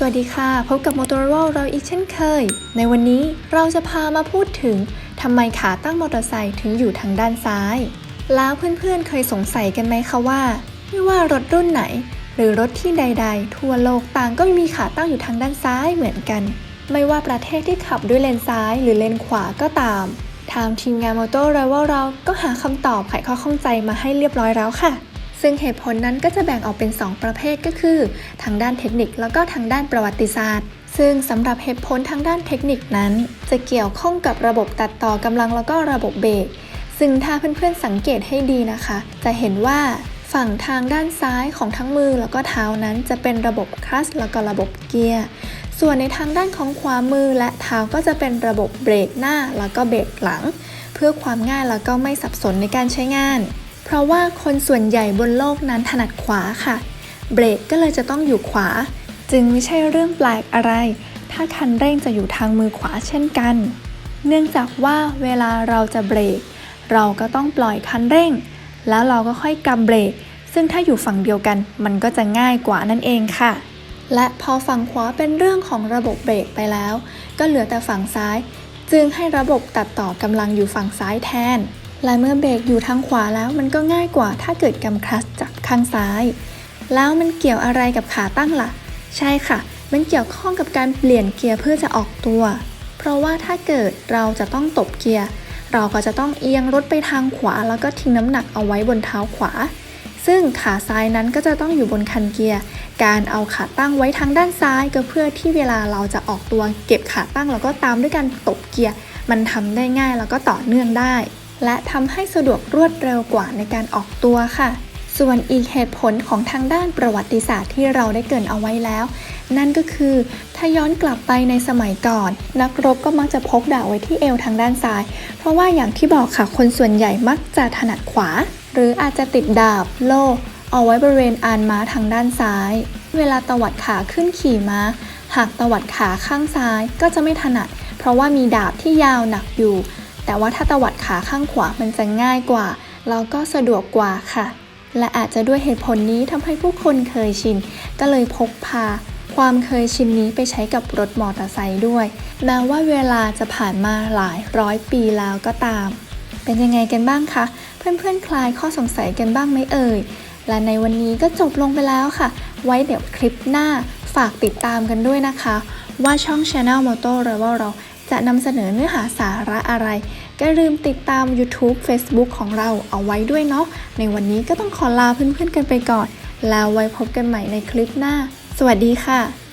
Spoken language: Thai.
สวัสดีค่ะ พบกับ Motorola เราอีกเช่นเคย ในวันนี้เราจะพามาพูดถึงทำไมขาตั้งมอเตอร์ไซค์ถึงอยู่ทางด้านซ้าย แล้วเพื่อนๆเคยสงสัยกันไหมคะว่า ไม่ว่ารถรุ่นไหน หรือรถที่ใด ๆ ทั่วโลกต่างก็มีขาตั้งอยู่ทางด้านซ้ายเหมือนกัน ไม่ว่าประเทศที่ขับด้วยเลนซ้ายหรือเลนขวาก็ตามทางทีมงาน Motorola เราก็หาคำตอบไขข้อข้องใจมาให้เรียบร้อยแล้วค่ะ ซึ่งเหตุผลนั้นก็จะแบ่งออกเป็น 2 ประเภทก็คือ ทางด้านเทคนิคแล้วก็ทางด้านประวัติศาสตร์ ซึ่งสำหรับเหตุผลทางด้านเทคนิคนั้น จะเกี่ยวข้องกับระบบตัดต่อกำลังแล้วก็ระบบเบรกซึ่งถ้าเพื่อนๆสังเกตให้ดีนะคะ จะเห็นว่าฝั่งทางด้านซ้ายของทั้งมือแล้วก็เท้านั้นจะเป็นระบบคลัตช์แล้วก็ระบบเกียร์ ส่วนในทางด้านของขวามือและเท้าก็จะเป็นระบบเบรกหน้าแล้วก็เบรกหลัง เพื่อความง่ายแล้วก็ไม่สับสนในการใช้งาน เพราะว่าคนส่วนใหญ่บนโลกนั้นถนัดขวาค่ะ เบรกก็เลยจะต้องอยู่ขวา จึงไม่ใช่เรื่องแปลกอะไร ถ้าคันเร่งจะอยู่ทางมือขวาเช่นกัน เนื่องจากว่าเวลาเราจะเบรก เราก็ต้องปล่อยคันเร่ง แล้วเราก็ค่อยกำเบรก ซึ่งถ้าอยู่ฝั่งเดียวกัน มันก็จะง่ายกว่านั่นเองค่ะ และพอฝั่งขวาเป็นเรื่องของระบบเบรกไปแล้ว ก็เหลือแต่ฝั่งซ้าย จึงให้ระบบตัดต่อกำลังอยู่ฝั่งซ้ายแทน และเมื่อเบรกอยู่ทางขวาแล้วมันก็ง่ายกว่าถ้าเกิดกำคลัชจากข้างซ้าย แล้วมันเกี่ยวอะไรกับขาตั้งล่ะ ใช่ค่ะ มันเกี่ยวข้องกับการเปลี่ยนเกียร์เพื่อจะออกตัว เพราะว่าถ้าเกิดเราจะต้องตบเกียร์ เราก็จะต้องเอียงรถไปทางขวา แล้วก็ทิ้งน้ำหนักเอาไว้บนเท้าขวา ซึ่งขาซ้ายนั้นก็จะต้องอยู่บนคันเกียร์ การเอาขาตั้งไว้ทางด้านซ้ายก็เพื่อที่เวลาเราจะออกตัวเก็บขาตั้งแล้วก็ตามด้วยการตบเกียร์ มันทำได้ง่ายแล้วก็ต่อเนื่องได้ และทำให้สะดวกรวดเร็วกว่าในการออกตัวค่ะ ส่วนอีกเหตุผลของทางด้านประวัติศาสตร์ที่เราได้เกินเอาไว้แล้ว นั่นก็คือ ถ้าย้อนกลับไปในสมัยก่อน นักรบก็มักจะพกดาบไว้ที่เอวทางด้านซ้าย เพราะว่าอย่างที่บอกค่ะคนส่วนใหญ่มักจะถนัดขวา หรืออาจจะติดดาบโล่เอาไว้บริเวณอานม้าทางด้านซ้าย เวลาตวัดขาขึ้นขี่ม้า หากตวัดขาข้างซ้ายก็จะไม่ถนัด เพราะว่ามีดาบที่ยาวหนักอยู่ แต่ว่าถ้าตวัด ขาข้างขวามันจะง่ายกว่า แล้วก็สะดวกกว่าค่ะ และอาจจะด้วยเหตุผลนี้ทำให้ผู้คนเคยชิน ก็เลยพกพา ความเคยชินนี้ไปใช้กับรถมอเตอร์ไซค์ด้วย แม้ว่าเวลาจะผ่านมาหลายร้อยปีแล้วก็ตาม เป็นยังไงกันบ้างคะ เพื่อนๆคลายข้อสงสัยกันบ้างไหมเอ่ย และในวันนี้ก็จบลงไปแล้วค่ะ ไว้เดี๋ยวคลิปหน้าฝากติดตามกันด้วยนะคะ ว่าช่อง Channel Moto r e v e l เรา จะนำเสนอเนื้อหาสาระอะไร ก็ลืมติดตาม YouTube Facebook ของเราเอาไว้ด้วยเนาะ ในวันนี้ก็ต้องขอลาเพื่อนๆกันไปก่อน แล้วไว้พบกันใหม่ในคลิปหน้า สวัสดีค่ะ